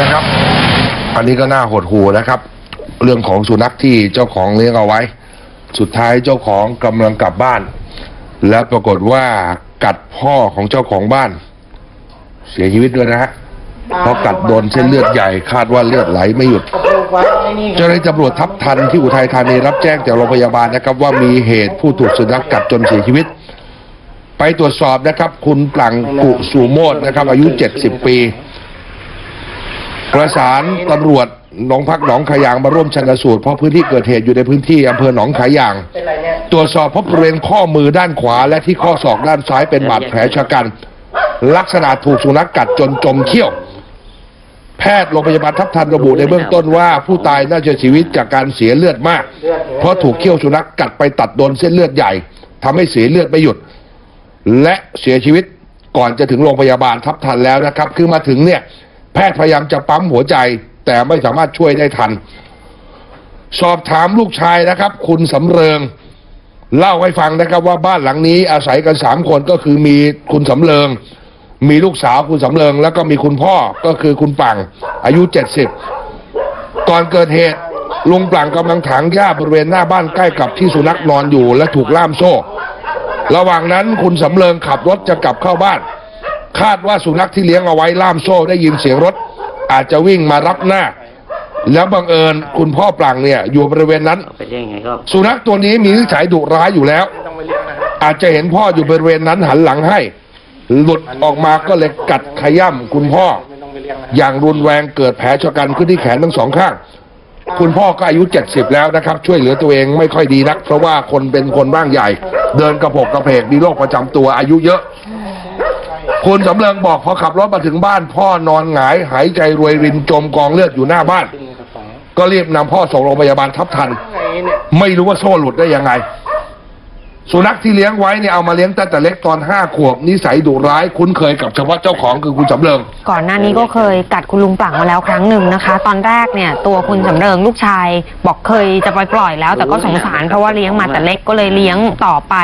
นะครับ อันนี้ก็น่าหดหูนะครับ เรื่องของสุนัขที่เจ้าของเลี้ยงเอาไว้ สุดท้ายเจ้าของกำลังกลับบ้าน และปรากฏว่ากัดพ่อของเจ้าของบ้าน เสียชีวิตด้วยนะฮะเพราะกัดโดนเส้นเลือดใหญ่คาดว่าเลือดไหลไม่หยุด เจ้าหน้าที่ตำรวจทับทันที่อุทัยธานีรับแจ้งจากโรงพยาบาลนะครับ ว่ามีเหตุผู้ถูกสุนัขกัดจนเสียชีวิต ไปตรวจสอบนะครับ คุณปลังกุสุโมดนะครับ อายุ 70 ปี ประสานตำรวจหนองพักหนองขายางมาร่วมชันสูตรเพราะพื้นที่เกิดเหตุอยู่ในพื้นที่อำเภอหนองขายาง ตรวจสอบพบบริเวณข้อมือด้านขวา และที่ข้อศอกด้านซ้ายเป็นบาดแผลชะกัน ลักษณะถูกสุนัขกัดจนจมเขี้ยว แพทย์โรงพยาบาลทับทันระบุในเบื้องต้นว่าผู้ตายน่าจะเสียชีวิตจากการเสียเลือดมาก เพราะถูกเขี้ยวสุนัขกัดไปตัดโดนเส้นเลือดใหญ่ทำให้เสียเลือดไม่หยุด และเสียชีวิตก่อนจะถึงโรงพยาบาลทับทันแล้วนะครับ คือมาถึงเนี่ย แพทย์พยายามจะปั๊มหัวใจ แต่ไม่สามารถช่วยได้ทัน สอบถามลูกชายนะครับ คุณสำเริง เล่าให้ฟังนะครับ ว่าบ้านหลังนี้อาศัยกันสามคนก็คือมีคุณสำเริง มีลูกสาวคุณสำเริง แล้วก็มีคุณพ่อก็คือคุณปัง อายุเจ็ดสิบก่อนเกิดเหตุลุงปลังกำลังถางหญ้าบริเวณหน้าบ้านใกล้กับที่สุนัขนอนอยู่และถูกล่ามโซ่ ระหว่างนั้นคุณสำเริงขับรถจะกลับเข้าบ้าน คาดว่าสุนัขที่เลี้ยงเอาไว้ล่ามโซ่ได้ยินเสียงรถ อาจจะวิ่งมารับหน้า แล้วบังเอิญคุณพ่อปลังเนี่ย อยู่บริเวณนั้น ไปเรียกยังไงก็สุนัขตัวนี้มีนิสัยดุร้ายอยู่แล้ว อาจจะเห็นพ่ออยู่บริเวณนั้นหันหลังให้ หลุดออกมาก็เลยกัดขย่ำคุณพ่อ อย่างรุนแรงเกิดแผลชะกันขึ้นที่แขนทั้งสองข้าง คุณพ่อก็อายุ 70 แล้วนะครับ ช่วยเหลือตัวเองไม่ค่อยดีนัก เพราะว่าคนเป็นคนร่างใหญ่ เดินกระโปกกระเพกมีโรคประจำตัวอายุเยอะ คุณสำเริงบอกพอขับรถมาถึงบ้าน พ่อนอนหงายหายใจรวยรินจมกองเลือดอยู่หน้าบ้าน ก็รีบนำพ่อส่งโรงพยาบาลทับทัน ไม่รู้ว่าโซ่หลุดได้ยังไง สุนัขที่เลี้ยงไว้เนี่ยเอามาเลี้ยงตั้งแต่เล็กตอนห้าขวบนิสัยดุร้ายคุ้นเคยกับเฉพาะเจ้าของคือคุณสำเริง ก่อนหน้านี้ก็เคยกัดคุณลุงปลังมาแล้วครั้งหนึ่งนะคะ ตอนแรกเนี่ยตัวคุณสำเริงลูกชาย บอกเคยจะไปปล่อยแล้ว แต่ก็สงสารเพราะว่าเลี้ยงมาแต่เล็กก็เลยเลี้ยงต่อไป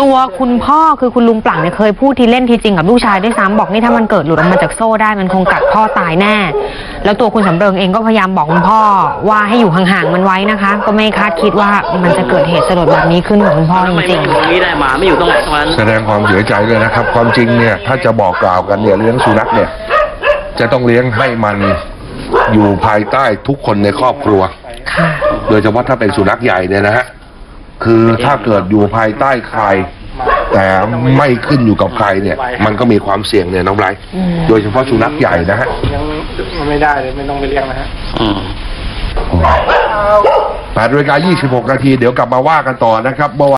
ตัวคุณพ่อคือคุณลุงปลังเนี่ยเคยพูดทีเล่นทีจริงกับลูกชายด้วยซ้ำบอกนี่ถ้ามันเกิดหลุดออกมาจากโซ่ได้มันคงกัดพ่อตายแน่ แล้วตัวคุณสำเริงเองก็พยายามบอกคุณพ่อว่าให้อยู่ห่างๆมันไว้นะคะ ก็ไม่คาดคิดว่ามันจะเกิดเหตุสลดแบบนี้ขึ้นกับคุณพ่อไมริงมันอยู่ๆตรงนี้ได้หมาไม่อยู่ตรงไหนตรงนั้นแสดงความเสียใจด้วยนะครับ ความจริงเนี่ย ถ้าจะบอกกล่าวกันเนี่ยเลี้ยงสุนัขเนี่ย จะต้องเลี้ยงให้มันอยู่ภายใต้ทุกคนในครอบครัวค่ะโดยเฉพาะถ้าเป็นสุนัขใหญ่เนี่ยนะฮะ คือถ้าเกิดอยู่ภายใต้ใคร แต่ไม่ขึ้นอยู่กับใครเนี่ย มันก็มีความเสี่ยงเนี่ยน้องไบรท์อืมโดยเฉพาะสุนัขใหญ่นะฮะยังไม่ได้เลยไม่ต้องไปเลี้ยงนะฮะอืมแปดนาฬิกายี่สิบหกนาที เดี๋ยวกลับมาว่ากันต่อนะครับเมื่อวาน